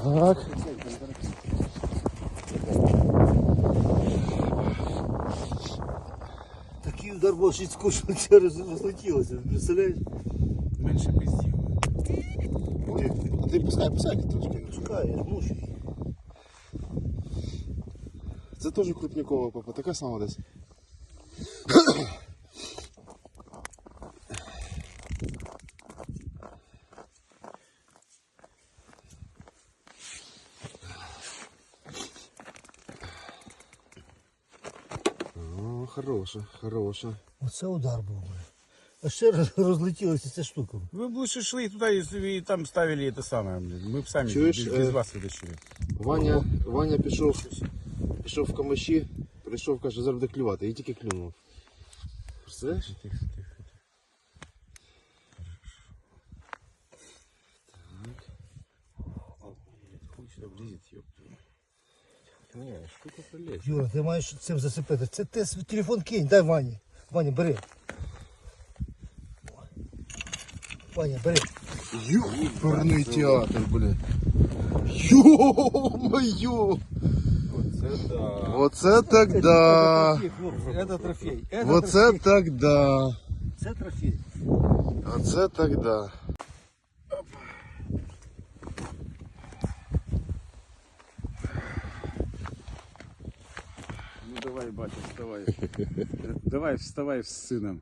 Так. Такий удар був, що скучно це розлетілося, представляєш? Менше пиздів. Ти, ти пускай, пускай трошки. Пускай, я мушу. Це теж крупнякова папа, така сама десь. хороша, хороша. Оце удар був. бля. А ще раз розлетілася ця штука. Вы бы лучше шли туда и, и там ставили это самое. блин. Мы бы сами Чуешь, без, без э, вас вытащили. Ваня, Ваня пішов, пішов в камиші, прийшов, каже, зараз буде клювати, і тільки клюнув. Представляєш? Тихо, тихо, тихо. Хуй сюда влезет, ёпта. Не, штука пролезет. Юра, ти маєш цим засипати. Це ти свій телефон кинь, дай Вані. Ваня, бери. Ваня, бери. Ёперний театр, бля. Ё-моё! Это да. Оце так да. Це трофей. Це Оце так да. Це трофей. Оце так да. Давай, батя, вставай. Давай, вставай с сыном.